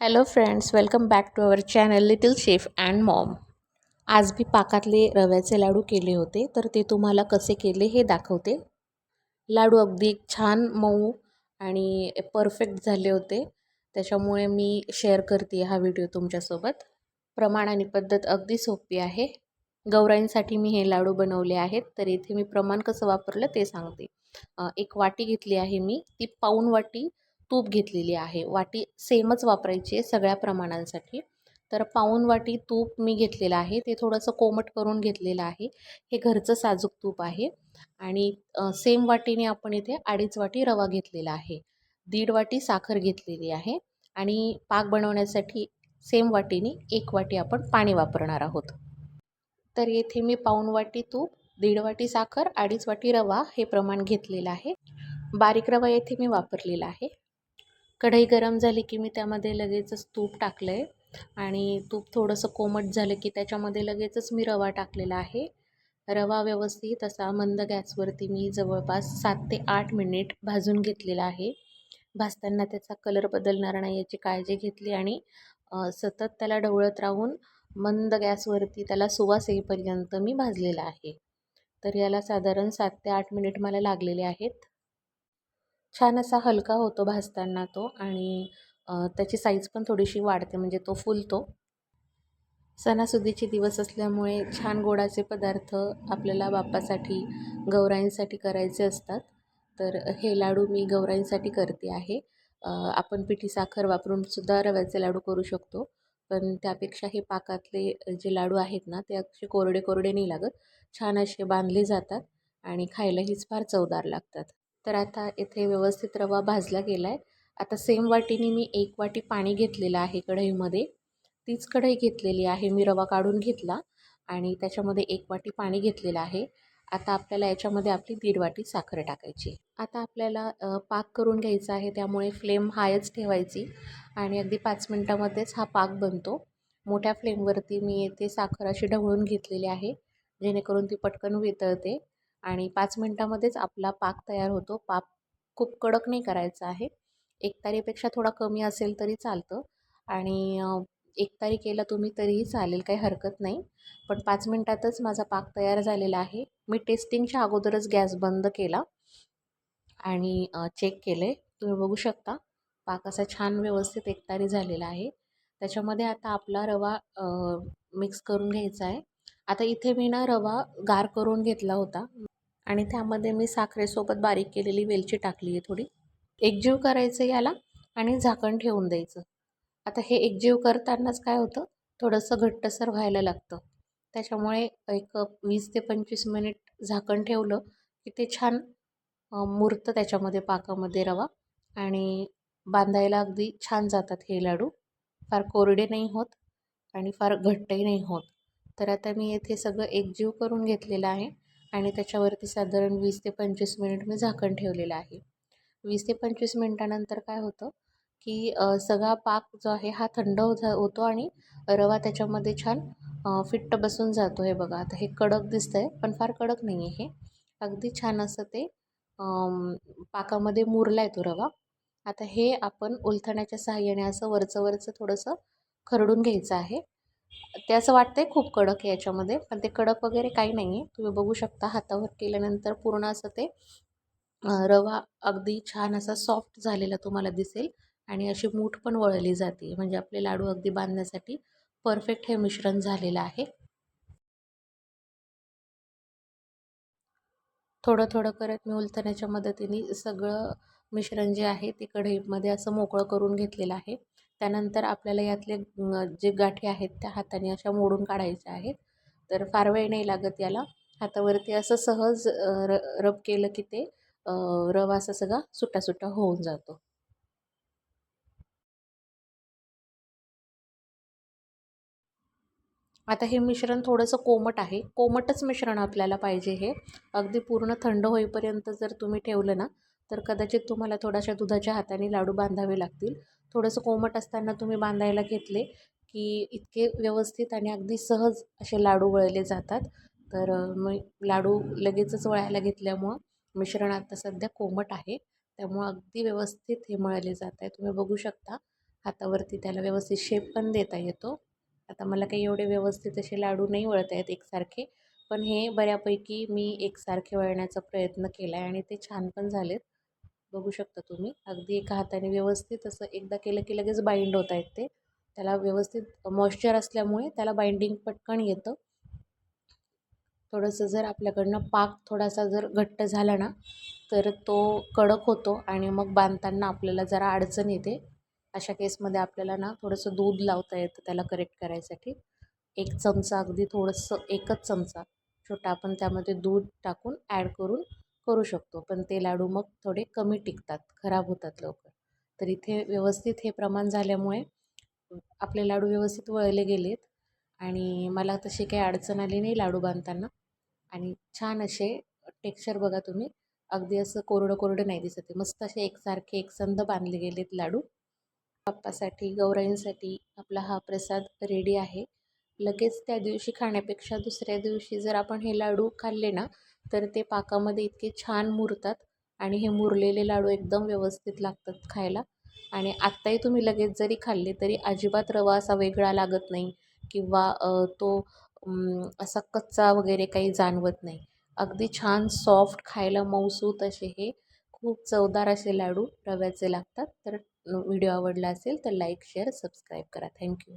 Hello friends welcome back to our channel little chef and mom आज मी पाकातले रव्याचे लाडू केले होते तर ते तुम्हाला कसे केले हे दाखवते. लाडू अगदी छान मऊ आणि परफेक्ट झाले होते. त्याच्यामुळे मी शेअर करते हा व्हिडिओ तुमच्यासोबत. प्रमाण आणि पद्धत अगदी सोपी आहे. गौराईंसाठी मी हे लाडू बनवले आहेत तर इथे मी प्रमाण कसं वापरलं ते सांगते. एक वाटी घेतली आहे मी ती पाऊन वाटी तूप घेतलेली आहे. वाटी सेमच वापरायची आहे सगळ्या प्रमाणांसाठी. तर पाऊन वाटी तूप मी घेतलेलं आहे. ते थोडंसं कोमट करून घेतलेलं आहे. हे घरचं साजूक तूप आहे. आणि सेम वाटीने आपण इथे अडीच वाटी रवा घेतलेला आहे. दीड वाटी साखर घेतलेली आहे. आणि पाक बनवण्यासाठी सेम वाटीने एक वाटी आपण पाणी वापरणार आहोत. तर येथे मी पाऊन वाटी तूप दीड वाटी साखर अडीच वाटी रवा हे प्रमाण घेतलेलं आहे. बारीक रवा येथे मी वापरलेला आहे. कढई गरम झाली की मी त्यामध्ये लगेचच तूप टाकलं आहे आणि तूप थोडंसं कोमट झालं की त्याच्यामध्ये लगेचच मी रवा टाकलेला आहे. रवा व्यवस्थित असा मंद गॅसवरती मी जवळपास सात ते आठ मिनिट भाजून घेतलेला आहे. भाजताना त्याचा कलर बदलणार नाही याची काळजी घेतली आणि सतत त्याला ढवळत राहून मंद गॅसवरती त्याला सुवास येईपर्यंत मी भाजलेला आहे. तर याला साधारण सात ते आठ मिनिट मला लागलेले आहेत. छान असा हलका होतो भाजताना तो आणि त्याची साईज पण थोडीशी वाढते म्हणजे तो फुलतो. सणासुदीचे दिवस असल्यामुळे छान गोडाचे पदार्थ आपल्याला बाप्पासाठी गौराईंसाठी करायचे असतात. तर हे लाडू मी गौराईंसाठी करते आहे. आपण पिठी साखर वापरून सुद्धा रव्याचे लाडू करू शकतो. पण त्यापेक्षा हे पाकातले जे लाडू आहेत ना ते अक्षे कोरडे कोरडे नाही लागत. छान असे बांधले जातात आणि खायलाहीच फार चवदार लागतात. तर आता इथे व्यवस्थित रवा भाजला गेला आहे आता सेम वाटीने मी एक वाटी पाणी घेतलेलं आहे कढईमध्ये. तीच कढई घेतलेली आहे मी रवा काढून घेतला आणि त्याच्यामध्ये एक वाटी पाणी घेतलेलं आहे. आता आपल्याला याच्यामध्ये आपली दीड वाटी साखर टाकायची. आता आपल्याला पाक करून घ्यायचा आहे त्यामुळे फ्लेम हायच ठेवायची आणि अगदी पाच मिनटामध्येच हा पाक बनतो. मोठ्या फ्लेमवरती मी येथे साखर अशी ढवळून घेतलेली आहे जेणेकरून ती पटकन वितळते. आणि पाच मिनटामध्येच आपला पाक तयार होतो. पाक खूप कडक नाही करायचा आहे. एक तारीपेक्षा थोडा कमी असेल तरी चालतं. आणि एक तारी केला तुम्ही तरीही चालेल काही हरकत नाही. पण पाच मिनटातच माझा पाक तयार झालेला आहे. मी टेस्टिंगच्या अगोदरच गॅस बंद केला आणि चेक केले तुम्ही बघू शकता पाक असा छान व्यवस्थित एकतारी झालेला आहे. त्याच्यामध्ये आता आपला रवा मिक्स करून घ्यायचा आहे. आता इथे मी ना रवा गार करून घेतला होता. आणि त्यामध्ये मी साखरेसोबत बारीक केलेली वेलची टाकली आहे थोडी. एकजीव करायचं याला आणि झाकण ठेवून द्यायचं. आता हे एकजीव करतानाच काय होतं? थोडंसं घट्टसर व्हायला लागतं. त्याच्यामुळे एक वीस ते पंचवीस मिनिट झाकण ठेवलं की ते छान मुरतं त्याच्यामध्ये पाकामध्ये रवा आणि बांधायला अगदी छान जातात हे लाडू. फार कोरडे नाही होत आणि फार घट्टही नाही होत. तर आता मी येथे सगळं एकजीव करून घेतलेलं आहे. आणि त्याच्यावरती साधारण वीस ते पंचवीस मिनिट मी झाकण ठेवलेलं आहे. वीस ते पंचवीस मिनटानंतर काय होतं की सगळा पाक जो आहे हा थंड हो होतो आणि रवा त्याच्यामध्ये छान फिट्ट बसून जातो हे बघा. आता हे कडक दिसतं आहे पण फार कडक नाही आहे हे. अगदी छान असं ते पाकामध्ये मुरला आहे तो रवा. आता हे आपण उलथण्याच्या सहाय्याने असं वरचं वरचं थोडंसं खरडून घ्यायचं आहे. ते असं वाटतं आहे खूप कडक आहे याच्यामध्ये पण ते कडक वगैरे काही नाही आहे तुम्ही बघू शकता हातावर केल्यानंतर पूर्ण असं ते रवा अगदी छान असा सॉफ्ट झालेला तुम्हाला दिसेल आणि अशी मूठ पण वळली जाते. म्हणजे आपले लाडू अगदी बांधण्यासाठी परफेक्ट हे मिश्रण झालेलं आहे. थोडं थोडं करत मी उलथण्याच्या मदतीने सगळं मिश्रण जे आहे ते कढईमध्ये असं मोकळं करून घेतलेलं आहे. त्यानंतर आपल्याला यातले जे गाठी आहेत त्या हाताने अशा मोडून काढायच्या आहेत. तर फार वेळ नाही लागत याला. हातावरती असं सहज र रब केलं की ते रवा असा सगळा सुट्टासुट्टा होऊन जातो. आता हे मिश्रण थोडंसं कोमट आहे. कोमटच मिश्रण आपल्याला पाहिजे हे. अगदी पूर्ण थंड होईपर्यंत जर तुम्ही ठेवलं ना तर कदाचित तुम्हाला थोड्याशा दुधाच्या हाताने लाडू बांधावे लागतील. थोडंसं कोमट असताना तुम्ही बांधायला घेतले की इतके व्यवस्थित आणि अगदी सहज असे लाडू वळले जातात. तर मग लाडू लगेचच वळायला घेतल्यामुळं मिश्रण आता सध्या कोमट आहे. त्यामुळं अगदी व्यवस्थित हे मळले जात आहे. तुम्ही बघू शकता हातावरती त्याला व्यवस्थित शेप पण देता येतो. आता मला काही एवढे व्यवस्थित असे लाडू नाही वळता येत एकसारखे पण हे बऱ्यापैकी मी एकसारखे वळण्याचा प्रयत्न केला आहे आणि ते छान पण झालेत. बघू शकता तुम्ही. अगदी एका हाताने व्यवस्थित असं एकदा केलं की लगेच बाइंड होत आहेत ते. त्याला व्यवस्थित मॉइश्चर असल्यामुळे त्याला बाइंडिंग पटकन येतं. थोडंसं जर आपल्याकडनं पाक थोडासा जर घट्ट झाला ना तर तो कडक होतो आणि मग बांधताना आपल्याला जरा अडचण येते. अशा केसमध्ये आपल्याला ना थोडंसं दूध लावता येतं त्याला करेक्ट करायसाठी. एक चमचा अगदी थोडंसं एकच चमचा छोटा आपण त्यामध्ये दूध टाकून ॲड करून करू शकतो. पण ते लाडू मग थोडे कमी टिकतात खराब होतात लवकर. तर इथे व्यवस्थित हे प्रमाण झाल्यामुळे आपले लाडू व्यवस्थित वळले गेलेत आणि मला तशी काही अडचण आली नाही लाडू बांधताना. आणि छान असे टेक्स्चर बघा तुम्ही. अगदी असं कोरडं कोरडं नाही दिसत आहे. मस्त असे एकसारखे एकसंध बांधले गेलेत लाडू. बाप्पासाठी गौराईंसाठी आपला हा प्रसाद रेडी आहे. लगेच त्या दिवशी खाण्यापेक्षा दुसऱ्या दिवशी जर आपण हे लाडू खाल्ले ना तर ते पाकामध्ये इतके छान मुरतात आणि हे मुरलेले लाडू एकदम व्यवस्थित लागतात खायला. आणि आत्ताही तुम्ही लगेच जरी खाल्ले तरी अजिबात रवा असा वेगळा लागत नाही किंवा तो असा कच्चा वगैरे काही जाणवत नाही. अगदी छान सॉफ्ट खायला मऊसूत असे हे खूप चवदार असे लाडू रव्याचे लागतात. तर व्हिडिओ आवडला असेल तर लाईक शेअर सबस्क्राईब करा. Thank you.